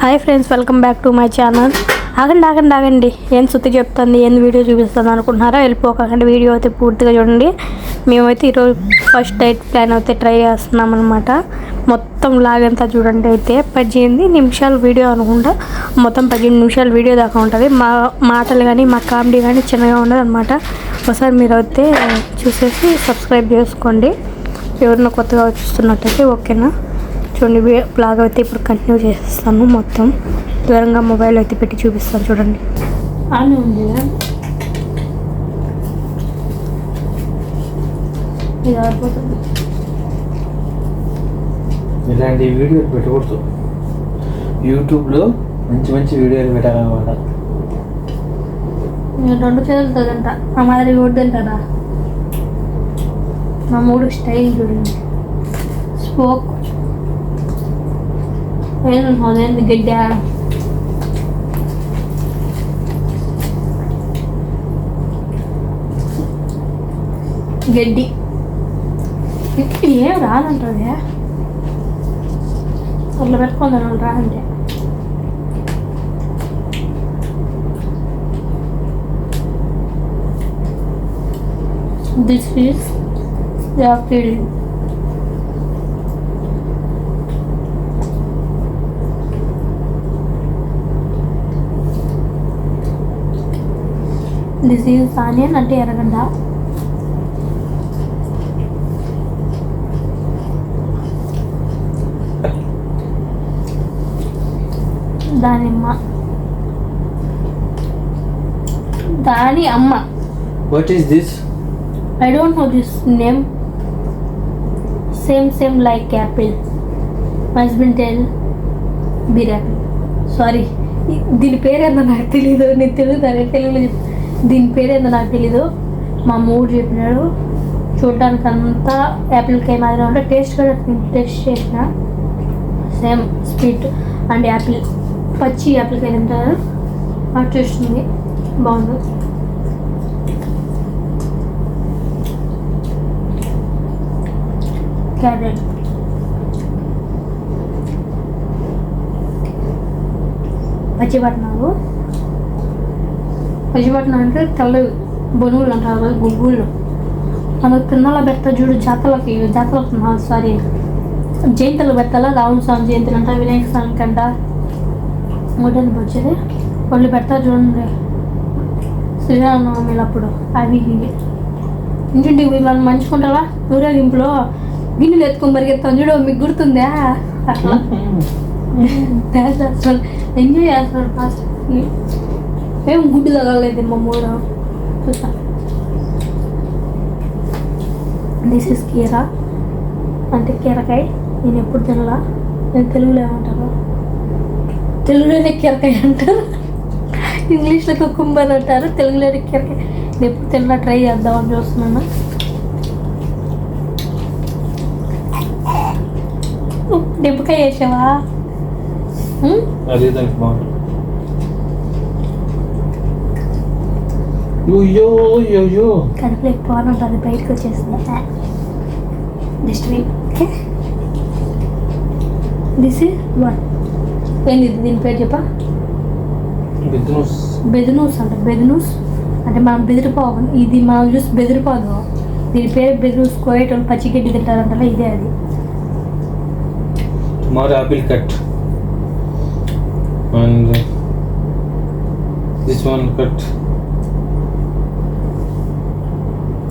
Hi friends welcome back to my channel. ఆగండి ఆగండి ఆగండి. ఏం సుత్తి చెప్తుంది? ఏం వీడియో చూపిస్తుంది అనుకుంటున్నారా? వెళ్ళిపోకండి వీడియో అయితే పూర్తిగా చూడండి. మేమైతే ఈరోజు ఫస్ట్ డైట్ ప్లాన్ అయితే ట్రై చేస్తున్నాం అనమాట మొత్తం లాగంతా చూడండి అయితే. పద్దెనిమిది నిమిషాల వీడియో అనుకుంటా. మొత్తం పద్దెనిమిది నిమిషాల వీడియో దాకా ఉంటుంది. మా మాటలు కానీ మా కామెడీ కానీ చిన్నగా ఉండదు అనమాట ఒకసారి మీరు అయితే చూసేసి సబ్స్క్రైబ్ చేసుకోండి. ఎవరైనా కొత్తగా చూస్తున్నట్టయితే ఓకేనా? చూడండి వీ- బ్లాగ్ అయితే ఇప్పుడు కంటిన్యూ చేస్తాను మొత్తం. దూరంగా మొబైల్ అయితే పెట్టి చూపిస్తాను చూడండి. ఉంది ఇది ఆరిపోతుంది ఇలాంటి వీడియోలు పెట్టకూడదు. యూట్యూబ్లో మంచి మంచి వీడియోలు పెట్టాలన్నమాట నేను రెండు చేతులు తగ్గంట మా మాదిరి కొడుతుంటారా మా మూడు స్టైల్ చూడండి. స్పోక్ ఏంది గడ్డ గడ్డి ఇది ఏం రాదంటుంది అట్లా పెట్టుకుందాను వాళ్ళు రాదంటే This is the field. Disease onion అంటే ఎర్రగడ్డ దాని అమ్మ. దాని అమ్మ what is this I don't know this name same same like apple my husband tell biryani sorry దీని పేరు ఏదో నాకు తెలియదు నేను తెలుగు తెలుగులో చెప్తాను దీని పేరేందో నాకు తెలీదు. మా మూడు చెప్పినాడు చూడడానికి అంతా యాపిల్ కాయ మాదిరి ఉంటే టేస్ట్ కూడా టేస్ట్ చేసిన. Same sweet and apple. పచ్చి యాపిల్ కాయ తింటారు. ఆ చూస్తుంది బాగుంది. క్యారెట్. పచ్చిపట్నాలు పచ్చిపట్నం అంటే తెల్ల బొనుగులు అంటారు కదా, గుగ్గుళ్ళు. మనకు తిన్నాల పెడతా చూడు జాతరలకి జాతరలకు సారీ. జయంతులు పెట్టాలా? రావణ స్వామి జయంతులు అంట వినాయక స్వామి కంట. మూడేళ్ళు వచ్చేది వాళ్ళు పెడతా చూడండి. శ్రీరామనవమిలు అప్పుడు అవి ఇవి. ఇంటింటికి పోయి మనం మంచుకుంటారా ఊరేగింపులో గిన్నెలు ఎత్తుకొని పరిగెత్తాం చూడు మీకు గుర్తుందా? అట్లా. ఎంజాయ్ చేస్తాడు ఫాస్ట్. ఏం గుడ్డు తగలేదు మా మూడు చూసా దిస్ ఇస్ కీరా అంటే కీరకాయ నేను ఎప్పుడు తినలా నేను తెలుగులో ఏమంటారు తెలుగులోనే కీరకాయ అంటారు ఇంగ్లీష్లో కుకుంబర్ అంటారు తెలుగులోనే కీరకాయ నేను ఎప్పుడు తినలా ట్రై చేద్దామని చూస్తున్నాను నిమ్మకాయ వేసావా ఉమ్? దానికి బాగుంటుంది కడుపులో ఎక్కువ ఉంటుంది బయటకు వచ్చేసింది డస్ట్బిన్ దిస్ ఇస్ వన్ ఏంది? దీని పేరు చెప్పా? బిజినెస్ బెదునూస్ అంట. బెదునూస్? అంటే మనం బెదిరిపోవు ఇది మనం చూసి బెదిరిపోదు. దీని పేరు బెదునూస్ కోయేటోళ్ళు పచ్చిగడ్డి తింటారంట ఇదే అది. Tomorrow apple cut. And this one cut.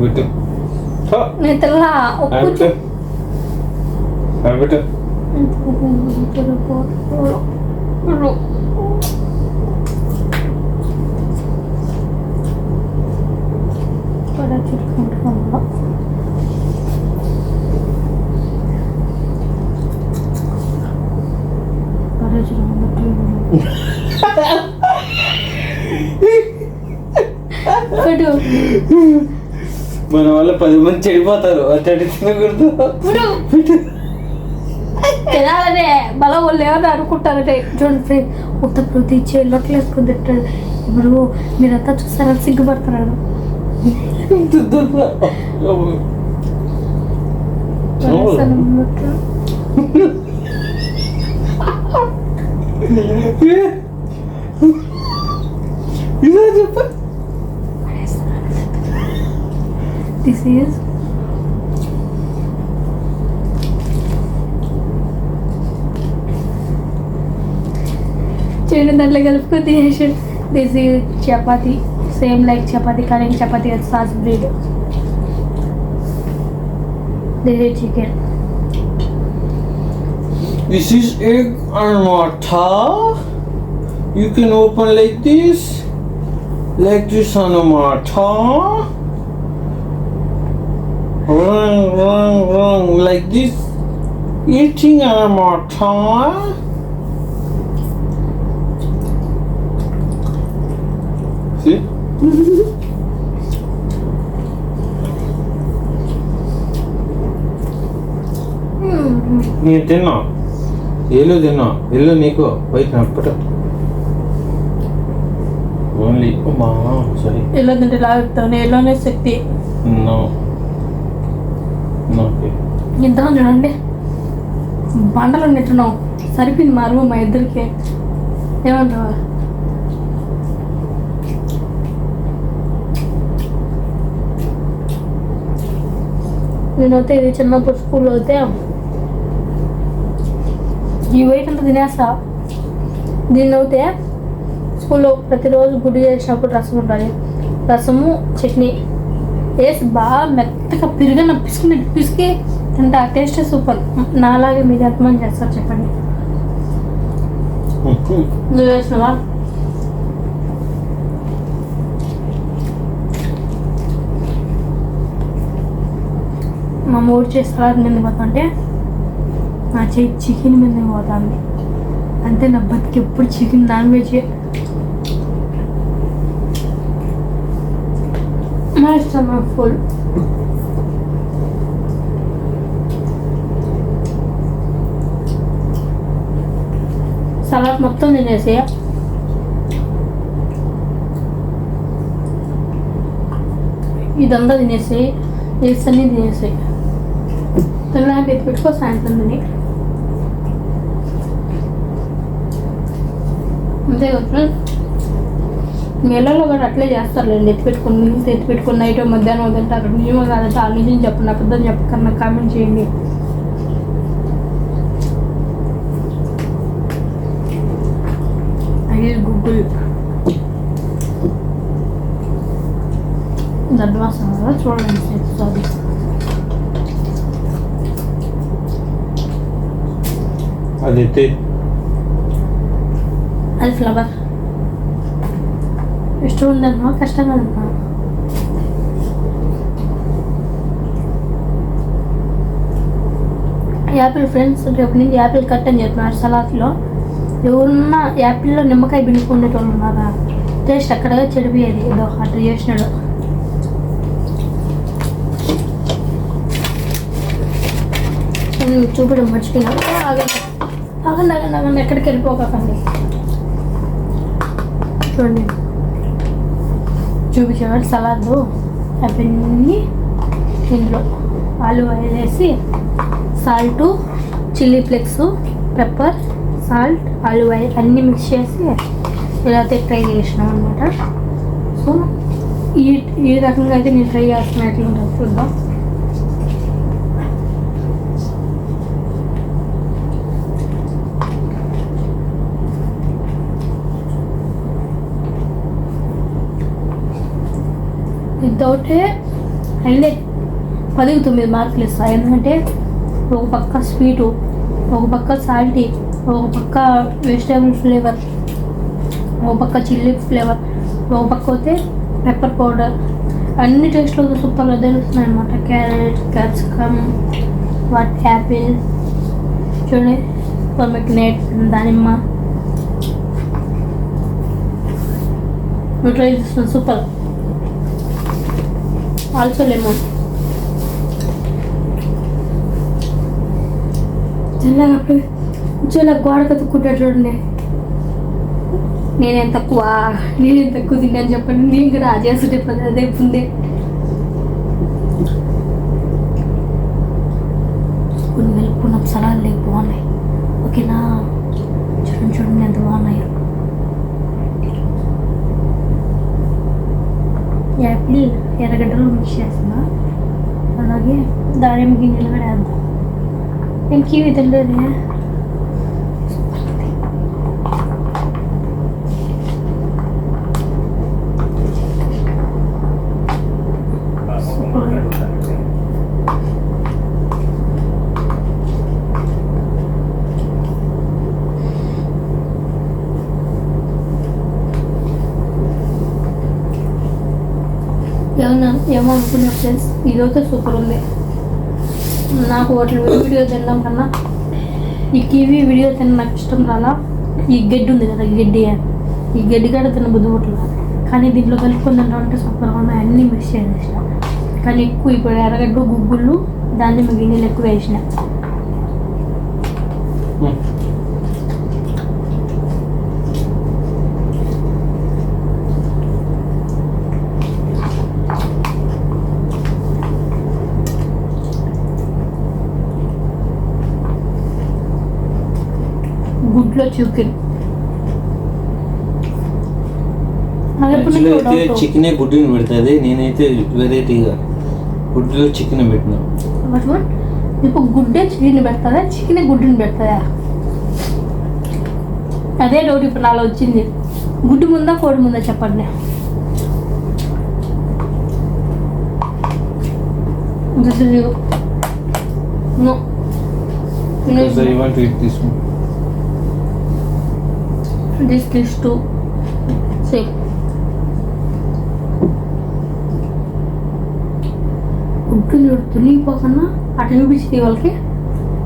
VIT నేను తెల్ల ఒక్క హ్యాబిట్ హ్యాబిట్ చుట్టుకుంటున్నా పెట్టు మన వల్ల పది మంది చెడిపోతారు. అట్టడి తినకూడదు తినాలనే మళ్ళీ వాళ్ళు ఏమన్నా అనుకుంటారంటే చూడండి ఫ్రెండ్ ఉత్త ప్రతి ఇచ్చే లొట్లు వేసుకుని తింటాడు. ఇప్పుడు మీరంతా చూస్తారని సిగ్గుపడుతున్నాడు. ఇలా చెప్ప. దిస్ ఈజ్ చూడండి దాంట్లో కలుపుకొని తినేసి this is chapati same like chapati కానీ chapati sauce bread this is chicken This is egg and mortar. You can open like this, like this on a mortar. Like this. Eating. See? నేను తిన్నా ఏలో తిన్నా ఎల్లు నీకు బయట నప్పట only మా sorry ఎలా తింటే లాగుతాను ఎల్లోనే శక్తి ఇంత చూడండి. బండలు నెట్టున్నాం. సరిపోయింది మా రూమ్ మా ఇద్దరికి. ఏమంటావా? నేనైతే ఇది చిన్నప్పుడు స్కూల్లో అయితే ఈ వెయిట్ అంతా తినేస్తా. దీన్ని అయితే స్కూల్లో ప్రతిరోజు గుడి చేసినప్పుడు రసం ఉండాలి. రసము చట్నీ. వేసి బాగా మెత్తగా పిరుగన పిసుకుని పిసికి తింటే ఆ టేస్ట్ సూపర్. నాలాగే మీరు ఎంతమంది చేస్తారు చెప్పండి. నువ్వు వేసినవా మా మూడు చేసి సలాడ్ మీద పోతుంటే నా చెయ్యి చికెన్ మీద పోతుంది. అంతే నా బతికి ఎప్పుడు చికెన్ నాన్ వెజ్ నా ఇష్టం ఫుల్. సలాడ్ మొత్తం తినేసి ఇదంతా తినేసి ఎగ్స్ అన్నీ తినేసి తినడానికి ఎత్తి పెట్టుకో సాయంత్రం తిని. అంతే కదా నెలలో కూడా అట్లే చేస్తారులేండి. ఎత్తి పెట్టుకుని ఎత్తి పెట్టుకుని నైట్ మధ్యాహ్నం తింటారు నిజమో కాదంటే ఆ నిజం చెప్పండి అబద్ధం చెప్పకన్నా కామెంట్ చేయండి. దడ్వాసన కదా చూడండి సారీ అది అది ఫ్లవర్ ఇష్టం ఉందమ్మా కష్టంగా ఉందా యాపిల్ ఫ్రెండ్స్ రేపు నుంచి యాపిల్ కట్ అని చెప్తున్నారు సలాడ్లో ఎవరున్నా యాపిల్లో నిమ్మకాయ పిండుకునేటోళ్ళు ఉన్నారా టేస్ట్ అక్కడ చెడిపోయేది ఏదో అట్లా చేసినాడు నేను చూపడం మర్చిపోయినా. ఆగండి. ఆగండి ఆగండి ఆగండి. ఎక్కడికి వెళ్ళిపోకండి చూడండి. చూపించేవాడు సలాడ్ అవన్నీ ఇందులో. ఆలు ఆయిల్ వేసి salt chilli flakes pepper salt ఆలు ఆయిల్ అన్నీ మిక్స్ చేసి ఇలాగైతే అయితే ట్రై చేసినాం అనమాట సో ఈ ఈ రకంగా అయితే నేను ట్రై చేస్తున్నట్లు ఉంటుంది చూద్దాం. వితౌటే హైలైట్. పదికి తొమ్మిది మార్కులు ఇస్తాయి ఎందుకంటే ఒక పక్క స్వీటు ఒక పక్క సాల్టీ ఒక పక్క వెజిటేబుల్ ఫ్లేవర్ ఒక పక్క చిల్లీ ఫ్లేవర్ ఒక పక్క అయితే పెప్పర్ పౌడర్. అన్ని టేస్ట్లో సూపర్గా తెలుస్తున్నాయి అనమాట క్యారెట్ క్యాప్సికమ్ వాట్ యాపిల్ చూడండి పొమెగ్నేట్ దానిమ్మ. నువ్వు ట్రై సూపర్. ఆల్సో లెమన్ చల్లగా చాలా గోడ కతుక్కుంటా చూడండి. నేనేం తక్కువ నేనేం తక్కువ తిన్నాను చెప్పండి. నేను కూడా చేస్తుంటే పది అదే ఉందే కొన్ని కలుపుకున్నాం సలాడ్ లేక బాగున్నాయి ఓకేనా చూడండి చూడండి ఎంత ఎర్రగడ్డలు మిక్స్ చేస్తున్నా. అలాగే దానిమ్మ గింజలు కూడా వేద్దాం. నేను కివి ఏమో అనుకున్నా ఫ్రెండ్స్. ఇదైతే సూపర్ ఉంది. నాకు వాటి వీడియో తినడం కన్నా ఈ కివీ వీడియో తిన నాకు ఇష్టం రాలా. ఈ గడ్డి ఉంది కదా గడ్డి. ఈ గడ్డి కూడా తిన బుద్ధి కానీ దీంట్లో కలుపుకొని అంటే సూపర్గా ఉన్నాయి అన్నీ మిక్స్ చేసేసిన. కానీ ఎక్కువ ఇప్పుడు ఎర్రగడ్డ గుగ్గుళ్ళు దాన్ని గిన్నెలు ఎక్కువ వేసిన. గుడ్లో చికెన్ యాక్చువల్లీ అయితే చికెనే గుడ్డుని పెడుతుంది నేనైతే వెరైటీగా గుడ్డులో చికెన్ పెట్టిన ఇప్పుడు గుడ్డే చికెన్ పెడతారా చికెన్ గుడ్డుని పెడతారా అదే డౌట్ ఇప్పుడు నాలో వచ్చింది గుడ్డు ముందా కోడి ముందా చెప్పండి This is you. This one. this this two. Same. గుడ్డు చూడు తులిగిపోకన్నా అటు చూపించి వాళ్ళకి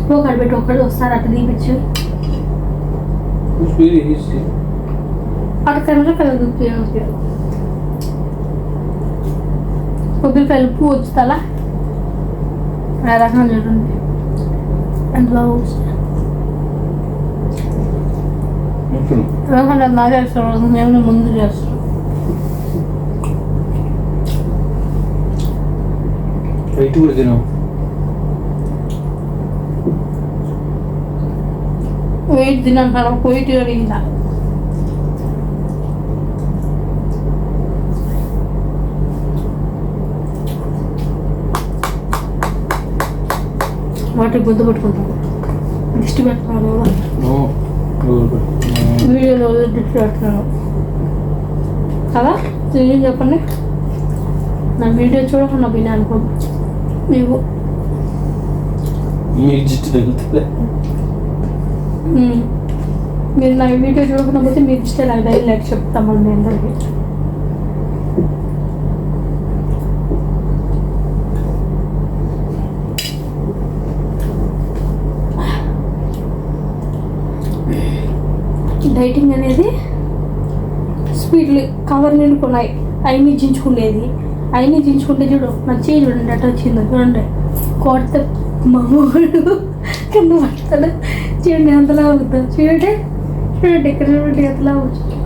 స్పోక్ అటు పెట్టి ఒక్కడు వస్తారు అటు తీపిచ్చు It's very easy. అటు కెమెరా కలుగుతుంది కొబ్బరికాయలు పువ్వు వచ్చుతాలా ఆ రకం చూడండి అందులో Okay. ఎందుకంటే నా చేస్తాను మేము ముందు చేస్తాం Right కూడా తిను వెయిట్ తినంటారు పోయిట్ అడిగిందా వాటి గుద్ద పట్టుకుంటాను దిష్టి పెట్టుకున్నాను వీడియోలో పెట్టుకున్నాను కదా? నిజం చెప్పండి. నా వీడియో చూడకుండా పోయినా అనుకో. మీకు. జిట్టు. మీరు నా వీడియో చూడకుండా పోతే మీకు ఇష్టం నాకు డైలీ లైక్ చెప్తామండి అందరికీ. డైటింగ్ అనేది స్వీట్లు కవర్ నిండుకున్నాయి అయిన్ని జించుకునేది అయిన్ని జించుకుంటే చూడు నా చేయి చూడండి అట్లా వచ్చింది చూడండి. కొడితే మమ్మడు కింద పడతాడు. చూడండి ఎంతలా అవుతుంది చూడండి చూడండి ఇక్కడ చూడండి ఎంతలా అవుతుంది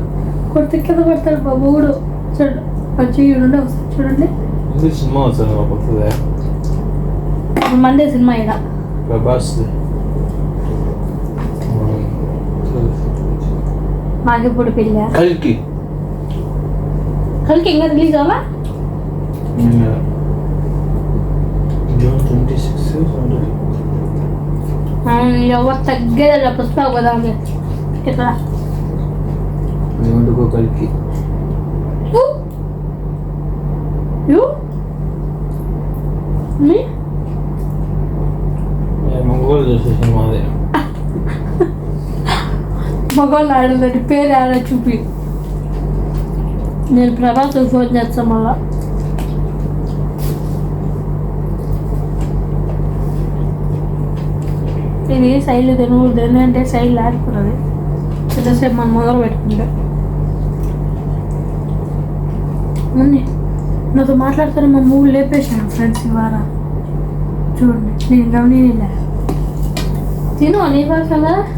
కొడితే కింద పడతాడు మొగుడు. చూడండి చెయ్యి చూడండి వస్తుంది చూడండి. సినిమా మండే సినిమా ఇక్కడ മാഗി പൊടിപ്പില്ല കൽക്കി കൽക്കി എങ്ങനെ റിലീസ് ആവാ ಯಾವ ತಗ್ಗದಲ್ಲ ಪುಸ್ತಕ ಓದಂಗೆ ಕಲ್ಕಿ ಯು ನೀ ಮಂಗೋಲ್ ದೇಶ ಮಾದೇ మగవాళ్ళు ఆడలేదు పేరు ఆడ చూపి. నేను ప్రభాస్ ఫోన్ చేస్తాను మళ్ళా. ఇది శైలి సైడ్లు తినకూడదు. అంటే శైలి ఆడుకున్నది. ఎంతసేపు మనం మొదలు పెట్టుకుంటే. ఉంది నాతో మాట్లాడుతున్న మా మూడు లేపేసాను ఫ్రెండ్స్ ఇవాళ చూడండి. నేను గమనిలే తిను నీ భాషలా కదా.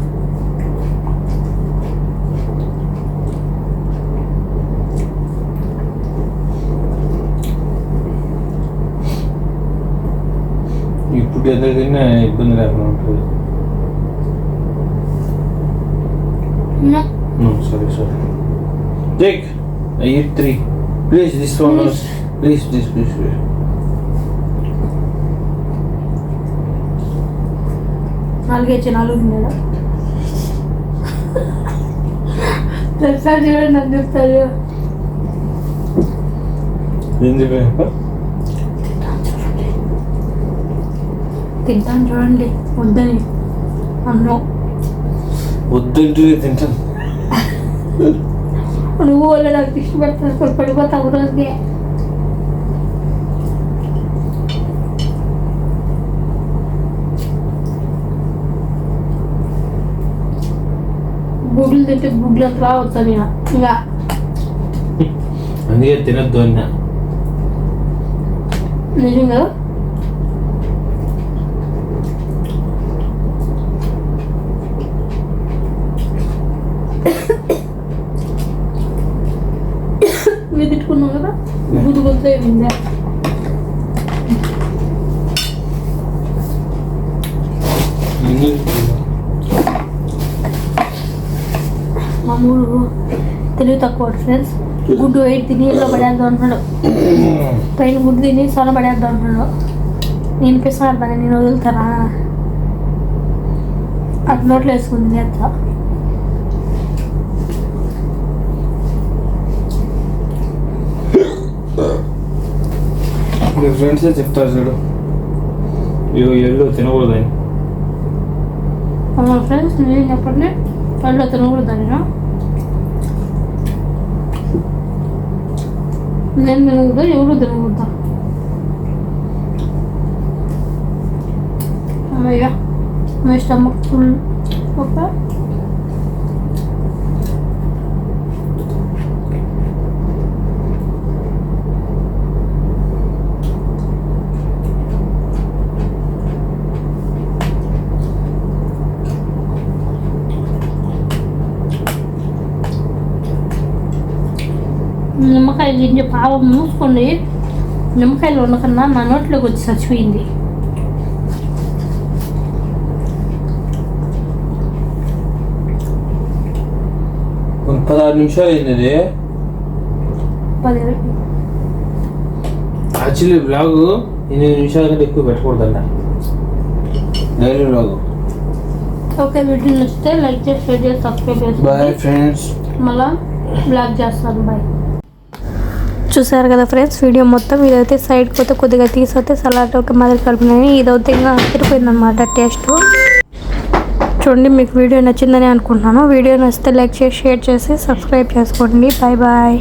ఎదురు తిన్నా ఇబ్బంది లేకుండా ఉంటుంది No, sorry, sorry. Take. I eat three. Please, this one was please please please please నాలుగేసి నాలుగు ఉన్నాడా తెలుసా చూడండి అని చెప్తారు ఏం చెప్పాక తింటాను చూడండి. వద్దని. అన్నం. వద్దంటే తింటాను. నువ్వు వాళ్ళ నాకు ఇష్టపడతాను పడిపోతావు రోజుకి. గుడ్లు తింటే గుడ్లు అంతా రావచ్చు ఇక. ఇంకా. అందుకే తినద్దు అన్నా. నిజంగా? మీరు తిట్టుకున్నాం కదా గుడ్డు గుంతే ఏమిందా మామూలు తెలివి తక్కువ ఫ్రెండ్స్ గుడ్డు వెయిట్ తిని ఇలా పడేద్దాం అంటున్నాడు. పైన గుడ్డు తిని సొన పడేద్దాం అంటున్నాడు. నేను పిస్తున్నాడు నేను వదులుతానా అటు నోట్లో వేసుకుంది నేత మీ ఫ్రెండ్సే చెప్తారు చూడు. ఇగో ఎల్లు తినకూడదని మా ఫ్రెండ్స్ నేను చెప్పండి వాళ్ళు తినకూడదని నేను తినకూడదు ఎవరు తినకూడదా? అమ్మయ్య మీ స్టమక్ ఫుల్. ఓకే నిమ్మకాయ గింజ పావం మూసుకోండి నిమ్మకాయలు ఉండకన్నా నా నోట్లోకి వచ్చి చచ్చిపోయింది. పదహారు నిమిషాలు అయింది యాక్చువల్లీ బ్లాగ్ ఎనిమిది నిమిషాల కంటే ఎక్కువ పెట్టకూడదంట. Daily blog. ఓకే వీడియో నచ్చితే లైక్ చేసి షేర్ చేసి సబ్స్క్రైబ్ బాయ్ చేసుకోండి ఫ్రెండ్స్. మళ్ళా బ్లాక్ చేస్తాను బాయ్. చూసారు కదా ఫ్రెండ్స్? వీడియో మొత్తం ఇదైతే సైడ్ పోతే కొద్దిగా తీసైతే సలాడ్ ఒక మాదిరి కలిపినాయి ఇదైతే ఇంకా తిరిపోయిందనమాట టేస్ట్ చూడండి మీకు వీడియో నచ్చిందని అనుకుంటున్నాను. వీడియో నచ్చితే లైక్ చేసి షేర్ చేసి సబ్స్క్రైబ్ చేసుకోండి. Bye bye